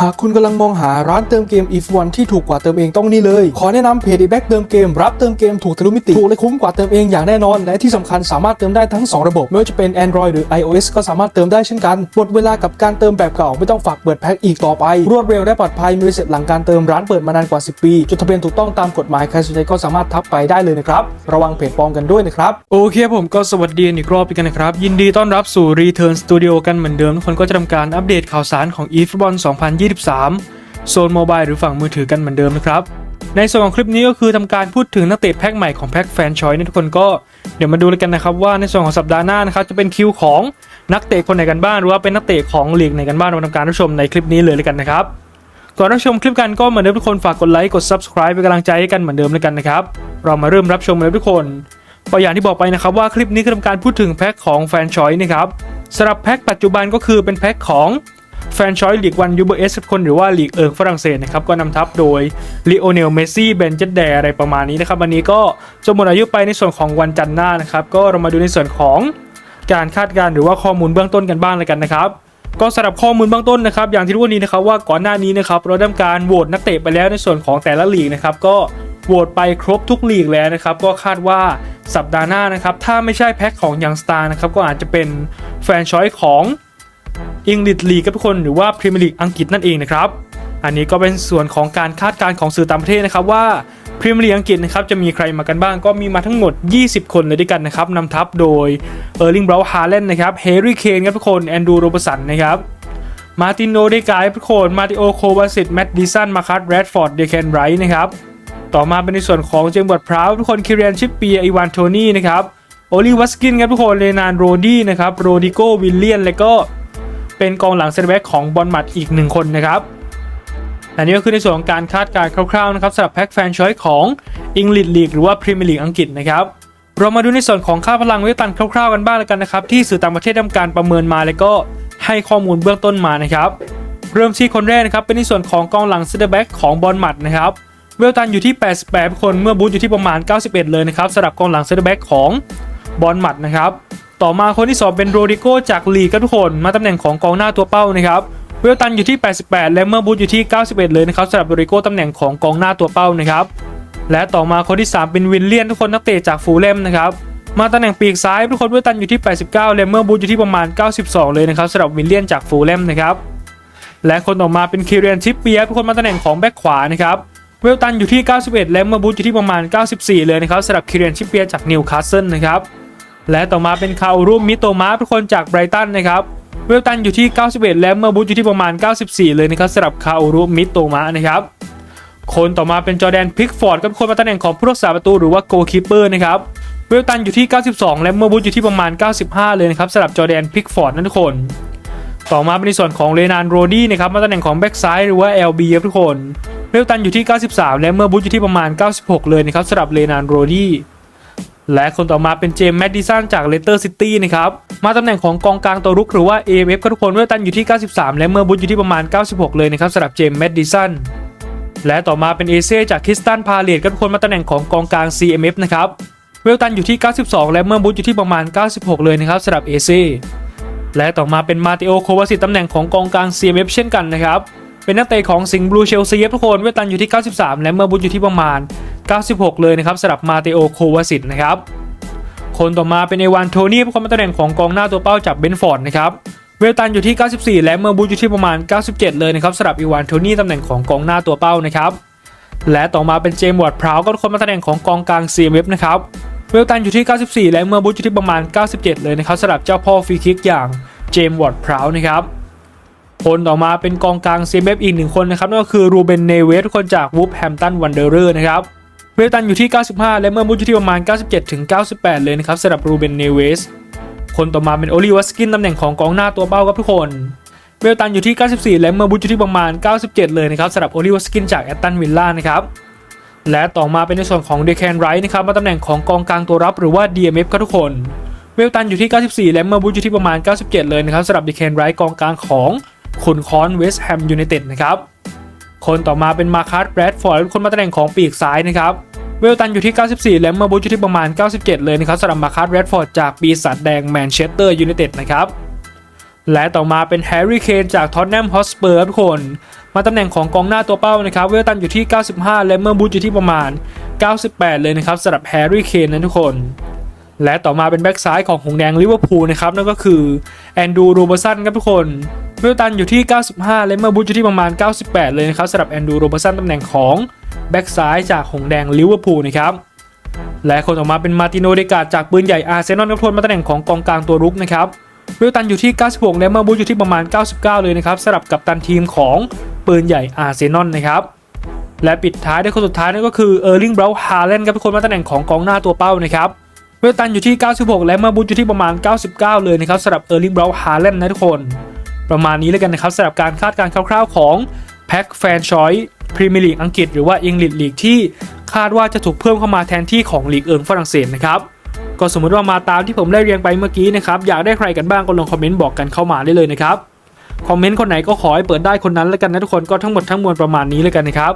หากคุณกำลังมองหาร้านเติมเกม if one ที่ถูกกว่าเติมเองต้องนี่เลย ขอแนะนำเพจ e b a c เติมเกม รับเติมเกมถูกทะลุมิติ ถูกและคุ้มกว่าเติมเองอย่างแน่นอน และที่สำคัญสามารถเติมได้ทั้ง 2 ระบบ ไม่ว่าจะเป็น Android หรือ iOS ก็สามารถเติมได้เช่นกัน หมดเวลากับการเติมแบบเก่าไม่ต้องฝากเปิดแพ็คอีกต่อไป รวดเร็วและปลอดภัยมีรีเซ็ตหลังการเติมร้านเปิดมานานกว่า 10 ปีจดทะเบียนถูกต้องตามกฎหมายใครสนใจก็สามารถทักไปได้เลยนะครับระวังเพจปลอมกันด้วยนะครับโอเคผมก็สวัสดีอีกรอบกันนะครับยินดีต้อนรับสู่ Return Studio กันเหมือนเดิมทุกคนก็จะทำการอัปเดตข่าวสารของ eFootball 2023 โซนโมบายหรือฝั่งมือถือกันเหมือนเดิมนะครับในส่วนของคลิปนี้ก็คือทำการพูดถึงนักเตะแพ็คใหม่ของแพ็คแฟนชอยนี่ทุกคนก็เดี๋ยวมาดูเลกันนะครับว่าในส่วนของสัปดาห์หน้านะครับจะเป็นคิวของนักเตะคนไหนกันบ้างหรือว่าเป็นนักเตะของลีกไหนกันบ้างเราทำการรับชมในคลิปนี้เลยเลยกันนะครับก่อนรับชมคลิปกันก็เหมือนเดิมทุกคนฝากกดไลค์กด subscribe เป็นกำลังใจให้กันเหมือนเดิมเลยกันนะครับเรามาเริ่มรับชมเลยทุกคนก็อย่างที่บอกไปนะครับว่าคลิปนี้คือทำการพูดถึงแพ็คของแฟนชอยนะครับสำหรับแพ็คปัจจุบันก็คือเป็นแพ็คของ แฟนชอยลีกวันยูเบเอสคนหรือว่าลีกเอิงฝรั่งเศสนะครับก็นำทัพโดยลีโอเนลเมซี่เบนเจดแดอะไรประมาณนี้นะครับวันนี้ก็จะหมดอายุไปในส่วนของวันจันทร์หน้านะครับก็เรามาดูในส่วนของการคาดการณ์หรือว่าข้อมูลเบื้องต้นกันบ้างเลยกันนะครับก็สำหรับข้อมูลเบื้องต้นนะครับอย่างที่รู้วันนี้นะครับว่าก่อนหน้านี้นะครับเราได้ทำการโหวตนักเตะไปแล้วในส่วนของแต่ละลีกนะครับก็โหวตไปครบทุกลีกแล้วนะครับก็คาดว่าสัปดาห์หน้านะครับถ้าไม่ใช่แพ็คของยังสตาร์นะครับก็อาจจะเป็นแฟนชอยของ อังกฤษลีกกับทุกคนหรือว่าพรีเมียร์ลีกอังกฤษนั่นเองนะครับอันนี้ก็เป็นส่วนของการคาดการณ์ของสื่อต่างประเทศนะครับว่าพรีเมียร์ลีกอังกฤษนะครับจะมีใครมากันบ้างก็มีมาทั้งหมด 20 คนเลยด้วยกันนะครับนำทัพโดยเออร์ลิงเบราฮาเลนนะครับเฮร์รี่เคนครับทุกคนแอนดรูโรบสันนะครับมาตินโนเดกายทุกคนมาติโอโควาสิตแมตดิสันมาคัสแรดฟอร์ดเดเคนไรท์นะครับต่อมาเป็นในส่วนของเจมส์บอดพราวทุกคนคิเรียนชิปเปียอีวานโทนี่นะครับโอลิวัสกินครับทุกคนเลนานโรดี้นะครับโรดิโกวิลเลียนและก็ เป็นกองหลังเซนเตอร์แบ็กของบอลมัดอีกหนึ่งคนนะครับอันนี้ก็คือในส่วนของการคาดการณ์คร่าวๆนะครับสำหรับแพ็กแฟนชอยของอังกฤษลีกหรือว่าพรีเมียร์ลีกอังกฤษนะครับเรามาดูในส่วนของค่าพลังเวตันคร่าวๆกันบ้างแล้วกันนะครับ ที่สื่อต่างประเทศทำการประเมินมาแล้วก็ให้ข้อมูลเบื้องต้นมานะครับ เริ่มที่คนแรกนะครับเป็นในส่วนของกองหลังเซนเตอร์แบ็กของบอลมัดนะครับเวลตันอยู่ที่ 88 คนเมื่อบูธอยู่ที่ประมาณ 91 เลยนะครับสำหรับกองหลังเซนเตอร์แบ็กของบอลมัดนะครับ ต่อมาคนที่สองเป็นโรดิโกจากลีกครับทุกคนมาตำแหน่งของกองหน้าตัวเป้านะครับเวลตันอยู่ที่ 88 และเมื่อบูธอยู่ที่ 91 เลยนะครับสำหรับโรดิโกตำแหน่งของกองหน้าตัวเป้านะครับและต่อมาคนที่ 3 เป็นวินเลียนทุกคนนักเตะจากฟูลเลมนะครับมาตำแหน่งปีกซ้ายทุกคนเวลตันอยู่ที่ 89 และเมื่อบูธอยู่ที่ประมาณ 92 เลยนะครับสำหรับวินเลียนจากฟูลเลมนะครับและคนต่อมาเป็นคิเรียนชิปเปียทุกคนมาตำแหน่งของแบ็คขวานะครับเวลตันอยู่ที่ 91 และเมื่อบูธอยู่ที่ประมาณ 94 เลยนะครับสำหรับคิเรียนชิปเปียจากนิวคาสเซิลนะครับ และต่อมาเป็นคาอุรุมิโตมาทุกคนจากไบรตันนะครับเวลตันอยู่ที่ 91 และเมื่อบูธอยู่ที่ประมาณ 94 เลยนะครับสำหรับคาอุรุมิโตมะนะครับ คนต่อมาเป็นจอแดนพิกฟอร์ดก็เป็นคนมาตำแหน่งของผู้รักษาประตูหรือว่าโกคีเปอร์นะครับเวลตันอยู่ที่ 92 และเมื่อบูธอยู่ที่ประมาณ 95 เลยนะครับสำหรับจอแดนพิกฟอร์ดนั่นทุกคน ต่อมาเป็นในส่วนของเรนานโรดี้นะครับมาตำแหน่งของแบ็กซ้ายหรือว่า LB ครับทุกคนเวลตันอยู่ที่ 93 และเมื่อบูธอยู่ที่ประมาณ 96 เลยนะครับสำหรับเรนานโรดี้ และคนต่อมาเป็นเจมส์แมดดิสันจากเลสเตอร์ซิตี้นะครับ มาตำแหน่งของกองกลางตัวรุกหรือว่า AMF ก็ทุกคนเวลตันอยู่ที่ 93 และเมื่อบุตอยู่ที่ประมาณ 96 เลยนะครับสำหรับเจมส์แมดดิสันและต่อมาเป็นเอเซจากคริสตันพาเลตก็ทุกคนมาตำแหน่งของกองกลาง CMF นะครับเวลตันอยู่ที่ 92 และเมื่อบุตอยู่ที่ประมาณ 96 เลยนะครับสำหรับเอเซและต่อมาเป็นมาติโอโควาสิตตำแหน่งของกองกลาง CMF เช่นกันนะครับเป็นนักเตะของสิงห์บลูเชลซีทุกคนเวลตันอยู่ที่ 93 และเมื่อบุตอยู่ที่ประมาณ 96 เลยนะครับสำหรับมาเตโอโควาสิตนะครับ คนต่อมาเป็นเอวานโทนี่ผู้คนมาตำแหน่งของกองหน้าตัวเป้าจากเบนฟอร์ดนะครับเวลตันอยู่ที่ 94 และเมื่อบูอยู่ที่ประมาณ 97 เลยนะครับสำหรับอีวานโทนี่ตำแหน่งของกองหน้าตัวเป้านะครับและต่อมาเป็นเจมส์วอร์ดพราวก็คนมาตำแหน่งของกองกลาง CMF นะครับเวลตันอยู่ที่ 94 และเมื่อบูอยู่ที่ประมาณ 97 เลยนะครับสำหรับเจ้าพ่อฟรีคิกอย่างเจมส์วอร์ดพราวนะครับคนต่อมาเป็นกองกลาง CMF อีกหนึ่งคนนะครับนั่นก็คือรูเบนเนเวสคนจากวูฟแฮมตันวันเดอร์เรอร์นะครับ เวลตันอยู่ที่ 95 และเมื่อบูธอยู่ที่ประมาณ 97 ถึง 98 เลยนะครับสำหรับรูเบนเนเวส คนต่อมาเป็นโอลิวัสกินตำแหน่งของกองหน้าตัวเป้าครับทุกคน เวลตันอยู่ที่ 94 และเมื่อบูธอยู่ที่ประมาณ 97 เลยนะครับสำหรับโอลิวัสกินจากแอตตันวิลล่านะครับและต่อมาเป็นในส่วนของเดแคนไรท์นะครับมาตำแหน่งของกองกลางตัวรับหรือว่า DMF ครับทุกคน เวลตันอยู่ที่ 94 และเมื่อบูธอยู่ที่ประมาณ 97 เลยนะครับสำหรับเดแคนไรท์กองกลางของขุนคอนเวสต์แฮมยูไนเต็ดนะครับ คนต่อมาเป็นมาคัสแบรดฟอร์ดคนมาตำแหน่งของปีกซ้ายนะครับเวลตันอยู่ที่ 94 และเมอร์บูอยู่ที่ประมาณ 97 เลยนะครับสำหรับมาคัสแรดฟอร์ดจากปีศาจแดงแมนเชสเตอร์ยูไนเต็ดนะครับ และต่อมาเป็นแฮร์รี่เคนจากท็อตแนมฮอสเปอร์ทุกคน มาตำแหน่งของกองหน้าตัวเป้านะครับ เวลตันอยู่ที่ 95 และเมอร์บูอยู่ที่ประมาณ 98 เลยนะครับสำหรับแฮร์รี่เคนนะทุกคน และต่อมาเป็นแบ็กซ้ายของหงแดงลิเวอร์พูลนะครับนั่นก็คือแอนดูโรเบอร์สันครับทุกคน เวลตันอยู่ที่ 95 และเมอร์บูธอยู่ที่ประมาณ 98 เลยนะครับสำหรับแอนดูโรเบสันตำแหน่งของแบ็กซ้ายจากหงแดงลิเวอร์พูลนะครับและคนต่อมาเป็นมาติโนเดกาจากปืนใหญ่อาร์เซนอลครับทุกคนมาตำแหน่งของกองกลางตัวรุกนะครับเวลตันอยู่ที่ 96 และเมอร์บูธอยู่ที่ประมาณ 99 เลยนะครับสำหรับกัปตันทีมของปืนใหญ่อาร์เซนอลนะครับและปิดท้ายด้วยคนสุดท้ายนั่นก็คือเออร์ลิงเบราฮาเลนครับทุกคนมาตำแหน่งของกองหน้าตัวเป้านะครับเวลตันอยู่ที่ 96 และเมอร์บูธอยู่ที่ประมาณ 99 เลยนะครับสำหรับเออร์ลิงเบราฮาเลนนะทุกคน ประมาณนี้แล้วกันนะครับสำหรับการคาดการณ์คร่าวๆของแพ็กแฟนชอยพรีเมียร์ลีกอังกฤษหรือว่าอังกฤษลีกที่คาดว่าจะถูกเพิ่มเข้ามาแทนที่ของลีกเอิงฝรั่งเศสนะครับก็สมมติว่ามาตามที่ผมได้เรียงไปเมื่อกี้นะครับอยากได้ใครกันบ้างก็ลงคอมเมนต์บอกกันเข้ามาได้เลยนะครับคอมเมนต์คนไหนก็ขอให้เปิดได้คนนั้นแล้วกันนะทุกคนก็ทั้งหมดทั้งมวลประมาณนี้แล้วกันนะครับ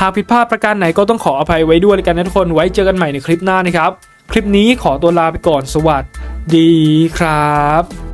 หากผิดพลาดประการไหนก็ต้องขออภัยไว้ด้วยแล้วกันนะทุกคนไว้เจอกันใหม่ในคลิปหน้านะครับ คลิปนี้ขอตัวลาไปก่อนสวัสดีครับ